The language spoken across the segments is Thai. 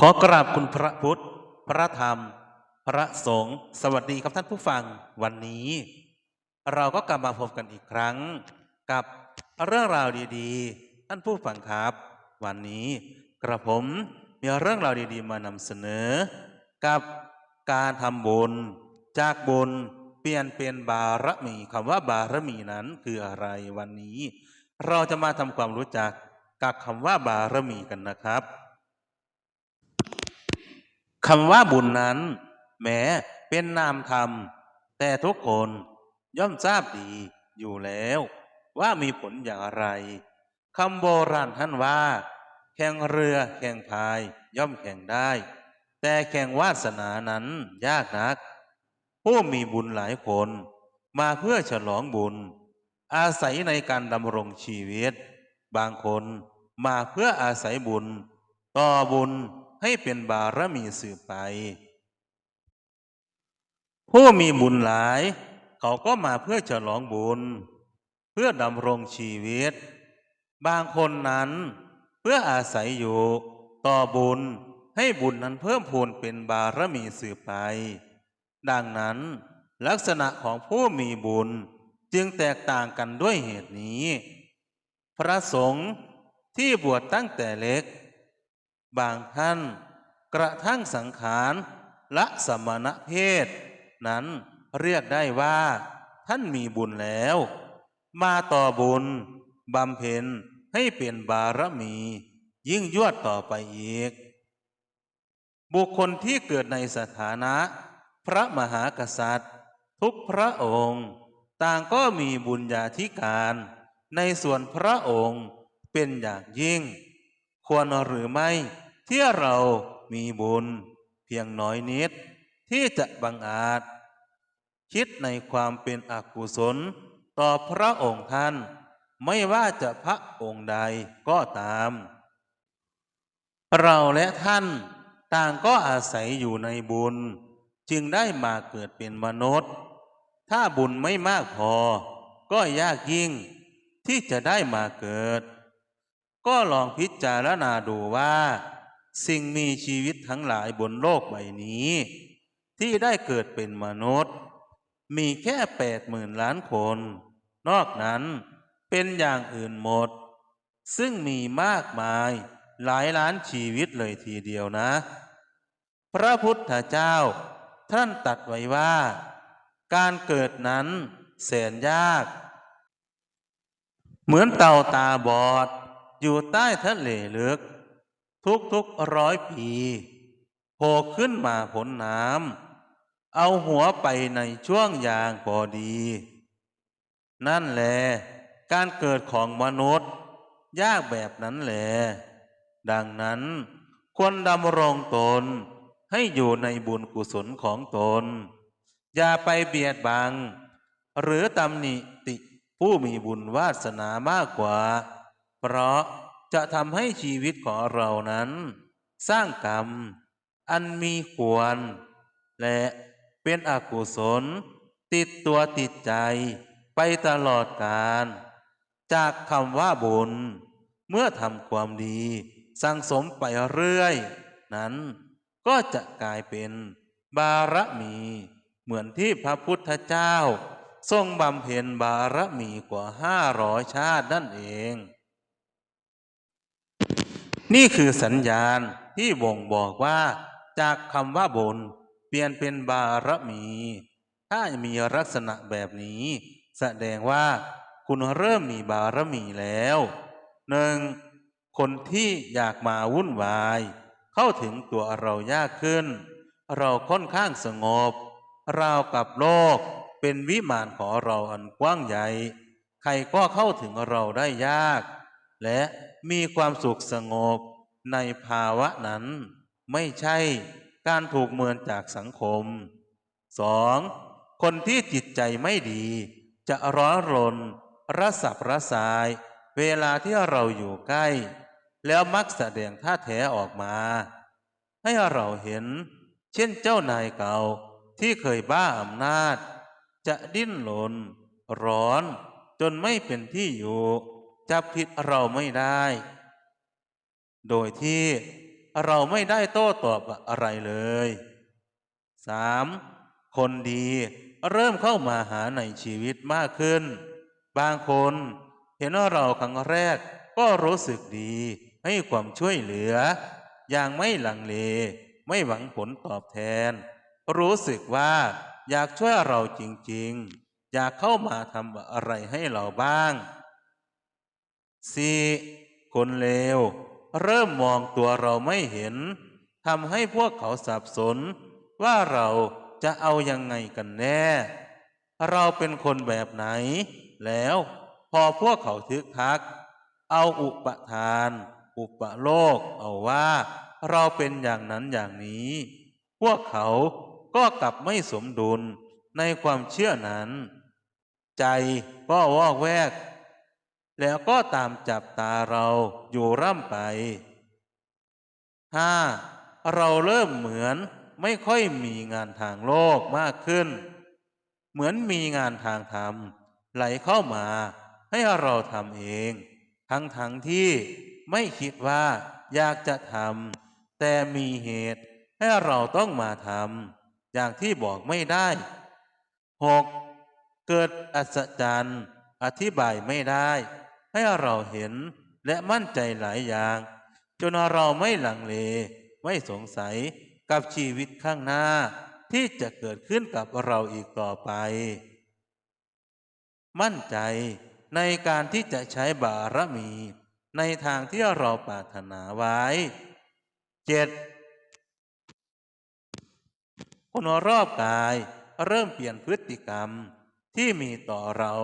ขอกราบคุณพระพุทธ พระธรรม พระสงฆ์สวัสดีครับท่านผู้ฟังวันนี้ เราก็กลับมาพบกันอีกครั้ง กับเรื่องราวดีๆ ท่านผู้ฟังครับ วันนี้กระผมมีเรื่องราวดีๆ มานำเสนอ กับการทำบุญจากบุญเปลี่ยนเป็นบารมีคำว่าบารมีนั้นคืออะไรวันนี้ เราจะมาทำความรู้จักกับคำว่าบารมีกันนะครับ คำว่าบุญนั้น แม้เป็นนามธรรม แต่ทุกคนย่อมทราบดีอยู่แล้ว ว่ามีผลอย่างไรคำโบราณท่านว่า แข่งเรือแข่งพายย่อมแข่งได้ แต่แข่งวาสนานั้นยากนัก ผู้มีบุญหลายคน มาเพื่อฉลองบุญ อาศัยในการดำรงชีวิต บางคนมาเพื่ออาศัยบุญ ต่อบุญ ให้เป็นบารมีสืบไป ผู้มีบุญหลาย เขาก็มาเพื่อฉลองบุญ เพื่อดำรงชีวิต บางคนนั้นเพื่ออาศัยอยู่ ต่อบุญให้บุญนั้นเพิ่มพูนเป็นบารมีสืบไป ดังนั้นลักษณะของผู้มีบุญจึงแตกต่างกันด้วยเหตุนี้ พระสงฆ์ที่บวชตั้งแต่เล็ก บางท่าน กระทั่งสังขารละสมณเพศ นั้นเรียกได้ว่า ท่านมีบุญแล้ว มาต่อบุญบำเพ็ญให้เป็นบารมี ยิ่งยวดต่อไปอีก บุคคลที่เกิดในสถานะ พระมหากษัตริย์ ทุกพระองค์ ต่างก็มีบุญญาธิการ ในส่วนพระองค์เป็นอย่างยิ่ง ควรหรือไม่ที่เรา มีบุญเพียงน้อยนิด ที่จะบังอาจ คิดในความเป็นอกุศล ต่อพระองค์ท่าน ไม่ว่าจะพระองค์ใดก็ตาม เราและท่านต่างก็อาศัยอยู่ในบุญ จึงได้มาเกิดเป็นมนุษย์ ถ้าบุญไม่มากพอ ก็ยากยิ่งที่จะได้มาเกิด ก็ลองพิจารณาดูว่า สิ่งมีชีวิตทั้งหลายบนโลกใบนี้ ที่ได้เกิดเป็นมนุษย์ มีแค่แปดหมื่นล้านคน นอกนั้นเป็นอย่างอื่นหมด ซึ่งมีมากมายหลายล้านชีวิตเลยทีเดียวนะ พระพุทธเจ้าท่านตัดไว้ว่า การเกิดนั้นแสนยาก เหมือนเต่าตาบอดอยู่ใต้ทะเลลึก ทุกทุกๆร้อยปีโผล่ขึ้นมาผลน้ำเอาหัวไปในช่วงยางพอดี นั่นแหละการเกิดของมนุษย์ ยากแบบนั้นแหละดังนั้นควรดำรงตนให้อยู่ในบุญกุศลของตน อย่าไปเบียดบัง หรือตำหนิติผู้มีบุญวาสนามากกว่า เพราะ จะทำให้ชีวิตของเรานั้น สร้างกรรม อันมีควร และเป็นอกุศล ติดตัวติดใจไปตลอดกาลจากคำว่าบุญ เมื่อทำความดี สั่งสมไปเรื่อย นั้นก็จะกลายเป็นบารมี เหมือนที่พระพุทธเจ้า ทรงบำเพ็ญบารมีกว่าห้าร้อยชาตินั่นเอง นี่คือสัญญาณที่บ่งบอกว่า จากคำว่าบุญเปลี่ยนเป็นบารมี ถ้ามีลักษณะแบบนี้ แสดงว่าคุณเริ่มมีบารมีแล้วหนึ่งคนที่อยากมาวุ่นวาย เข้าถึงตัวเรายากขึ้น เราค่อนข้างสงบ ราวกับโลกเป็นวิมานของเราอันกว้างใหญ่ ใครก็เข้าถึงเราได้ยาก และ มีความสุขสงบในภาวะนั้น ไม่ใช่การถูกเมินจากสังคม 2. คนที่จิตใจไม่ดี จะร้อนรนระสับระสาย เวลาที่เราอยู่ใกล้ แล้วมักแสดงท่าแท้ออกมา ให้เราเห็น เช่นเจ้านายเก่าที่เคยบ้าอำนาจ จะดิ้นรนร้อนจนไม่เป็นที่อยู่ จับผิดเราไม่ได้ โดยที่เราไม่ได้โต้ตอบอะไรเลยสามคนดีเริ่มเข้ามาหาในชีวิตมากขึ้น บางคนเห็นว่าเราครั้งแรกก็รู้สึกดีให้ความช่วยเหลือ อย่างไม่หลังเล ไม่หวังผลตอบแทน รู้สึกว่าอยากช่วยเราจริงๆ อยากเข้ามาทำอะไรให้เราบ้าง สี่คนเลว เริ่มมองตัวเราไม่เห็นทำให้พวกเขาสับสน ว่าเราจะเอายังไงกันแน่ เราเป็นคนแบบไหน แล้วพอพวกเขาทึกทัก เอาอุปทาน อุปโลก เอาว่า เราเป็นอย่างนั้นอย่างนี้ พวกเขาก็กลับไม่สมดุลในความเชื่อนั้น ใจก็วอกแวก แล้วก็ตามจับตาเราอยู่ร่ำไปห้าเราเริ่มเหมือนไม่ค่อยมีงานทางโลกมากขึ้น เหมือนมีงานทางธรรม ไหลเข้ามาให้เราทำเอง ทั้งทั้งๆที่ไม่คิดว่าอยากจะทำแต่มีเหตุให้เราต้องมาทำอย่างที่บอกไม่ได้หกเกิดอัศจรรย์ อธิบายไม่ได้ ให้เราเห็นและมั่นใจหลายอย่าง จนเราไม่หลังเล ไม่สงสัยกับชีวิตข้างหน้า ที่จะเกิดขึ้นกับเราอีกต่อไป มั่นใจในการที่จะใช้บารมี ในทางที่เราปรารถนาไว้เจ็ดคนรอบกายเริ่มเปลี่ยนพฤติกรรมที่มีต่อเรา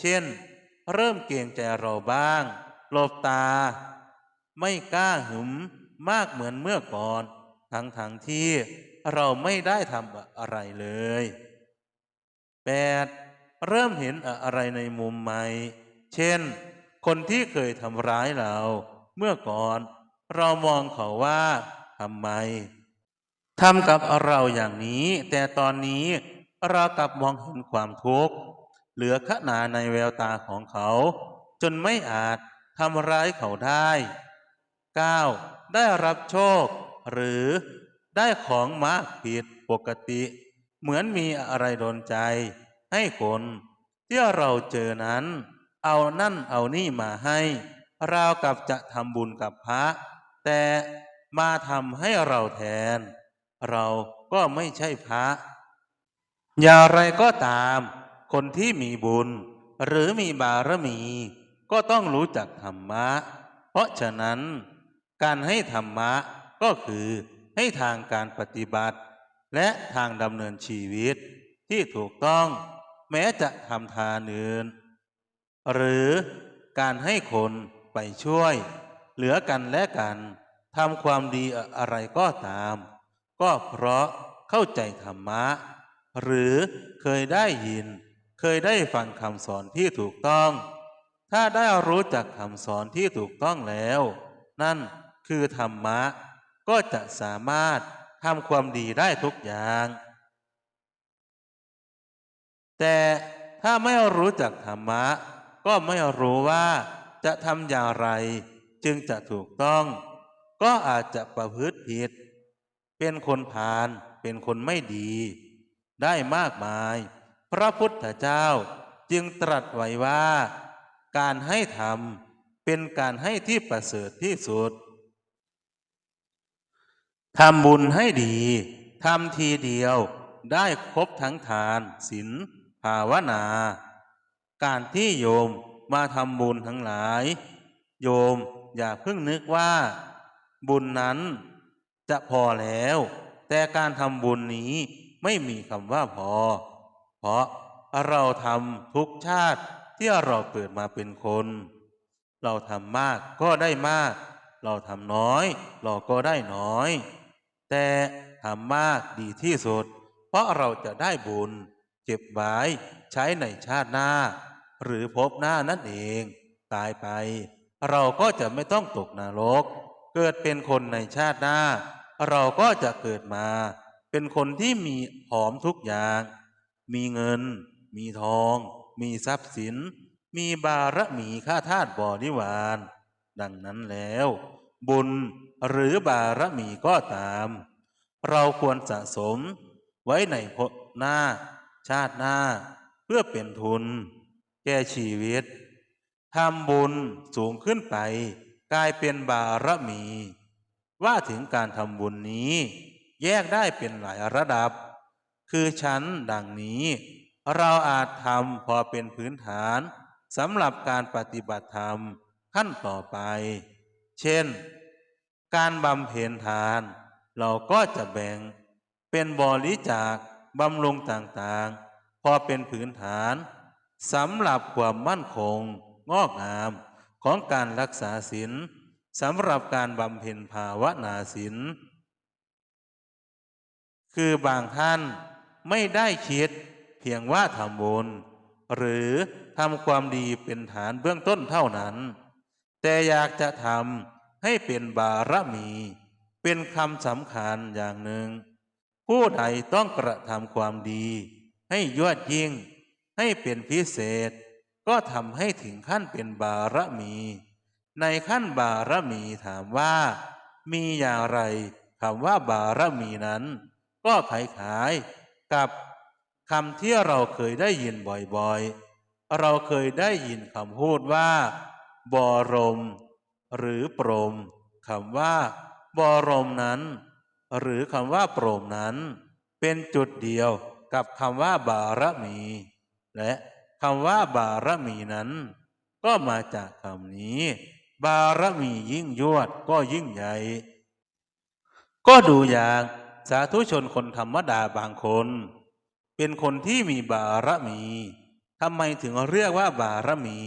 เช่น เริ่มเกรงใจเราบ้าง หลบตา ไม่กล้าหึมมากเหมือนเมื่อก่อน ทั้งทั้งๆที่เราไม่ได้ทำอะไรเลย 8. เริ่มเห็นอะไรในมุมใหม่ เช่น คนที่เคยทำร้ายเรา เมื่อก่อน เรามองเขาว่าทำไมทำกับเราอย่างนี้ แต่ตอนนี้เรากลับมองเห็นความทุกข์ เหลือขนาในแววตาของเขา จนไม่อาจทำร้ายเขาได้ 9. ได้รับโชค หรือได้ของมากผิดปกติ เหมือนมีอะไรโดนใจ ให้คนที่เราเจอนั้น เอานั่นเอานี่มาให้ ราวกับจะทำบุญกับพระ แต่มาทำให้เราแทน เราก็ไม่ใช่พระ อย่างไรก็ตาม คนที่มีบุญ หรือมีบารมี ก็ต้องรู้จักธรรมะ เพราะฉะนั้น การให้ธรรมะก็คือให้ทางการปฏิบัติ และทางดำเนินชีวิตที่ถูกต้องแม้จะทำทานอื่น หรือการให้คนไปช่วย เหลือกันและกันทำความดีอะไรก็ตาม ก็เพราะเข้าใจธรรมะ หรือเคยได้ยิน เคยได้ฟังคำสอนที่ถูกต้อง ถ้าได้รู้จักคำสอนที่ถูกต้องแล้ว นั่นคือธรรมะ ก็จะสามารถทำความดีได้ทุกอย่าง แต่ถ้าไม่รู้จักธรรมะ ก็ไม่รู้ว่าจะทำอย่างไร จึงจะถูกต้อง ก็อาจจะประพฤติผิด เป็นคนพาลเป็นคนไม่ดี ได้มากมาย พระพุทธเจ้าจึงตรัสไว้ว่า การให้ทำเป็นการให้ที่ประเสริฐที่สุดทำบุญให้ดีทำทีเดียวได้ครบทั้งทานศีลภาวนา การที่โยมมาทำบุญทั้งหลาย โยมอย่าเพิ่งนึกว่า บุญนั้นจะพอแล้ว แต่การทำบุญนี้ไม่มีคำว่าพอ เพราะเราทำทุกชาติที่เราเกิดมาเป็นคน เราทำมากก็ได้มาก เราทำน้อย เราก็ได้น้อย แต่ทำมากดีที่สุด เพราะเราจะได้บุญ เก็บไว้ใช้ในชาติหน้า หรือพบหน้านั่นเอง ตายไป เราก็จะไม่ต้องตกนรก เกิดเป็นคนในชาติหน้า เราก็จะเกิดมา เป็นคนที่มีหอมทุกอย่าง มีเงิน มีทอง มีทรัพย์สิน มีบารมีค่าทาสบริวาร ดังนั้นแล้ว บุญหรือบารมีก็ตาม เราควรสะสมไว้ในภพหน้า ชาติหน้า เพื่อเป็นทุน แก่ชีวิตทำบุญสูงขึ้นไป กลายเป็นบารมี ว่าถึงการทำบุญนี้ แยกได้เป็นหลายระดับ คือชั้นดังนี้ เราอาจทำพอเป็นพื้นฐานสำหรับการปฏิบัติธรรมขั้นต่อไป เช่น การบำเพ็ญทาน เราก็จะแบ่งเป็นบริจาคบำรุงต่างๆ พอเป็นพื้นฐานสำหรับความมั่นคงงอกงามของการรักษาศีลสำหรับการบำเพ็ญภาวนาศีลคือบางท่าน ไม่ได้คิด เพียงว่าทำบุญหรือทำความดีเป็นฐานเบื้องต้นเท่านั้น แต่อยากจะทำให้เป็นบารมี เป็นคำสำคัญอย่างหนึ่ง ผู้ใดต้องกระทำความดี ให้ยอดยิ่ง ให้เป็นพิเศษ ก็ทำให้ถึงขั้นเป็นบารมี ในขั้นบารมีถามว่า มีอย่างไรคำว่าบารมีนั้น ก็คล้ายๆ กับคำที่เราเคยได้ยินบ่อยๆ เราเคยได้ยินคำพูดว่า บรม หรือปรมคำว่า บรมนั้น หรือคำว่าโปร่งนั้น เป็นจุดเดียวกับคำว่าบารมี และคำว่าบารมีนั้น ก็มาจากคำนี้ บารมียิ่งยวดก็ยิ่งใหญ่ ก็ดูอย่าง สาธุชนคนธรรมดาบางคน เป็นคนที่มีบารมีทำไมถึงเรียกว่าบารมี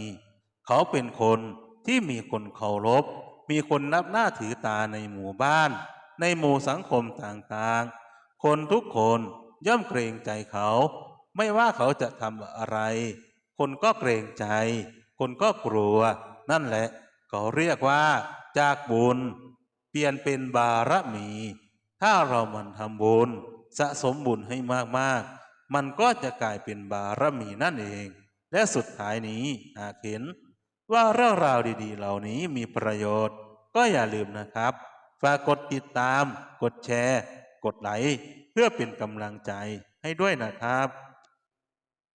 เขาเป็นคนที่มีคนเคารพ มีคนนับหน้าถือตาในหมู่บ้าน ในหมู่สังคมต่างๆ คนทุกคนย่อมเกรงใจเขา ไม่ว่าเขาจะทำอะไร คนก็เกรงใจ คนก็กลัว นั่นแหละ เขาเรียกว่าจากบุญ เปลี่ยนเป็นบารมี ถ้าเรามันทำบุญสะสมบุญให้มากๆ มันก็จะกลายเป็นบารมีนั่นเอง และสุดท้ายนี้หากเห็นว่าเรื่องราวดีๆ เหล่านี้มีประโยชน์ ก็อย่าลืมนะครับ ฝากกดติดตาม กดแชร์ กดไลค์เพื่อเป็นกำลังใจให้ด้วยนะครับ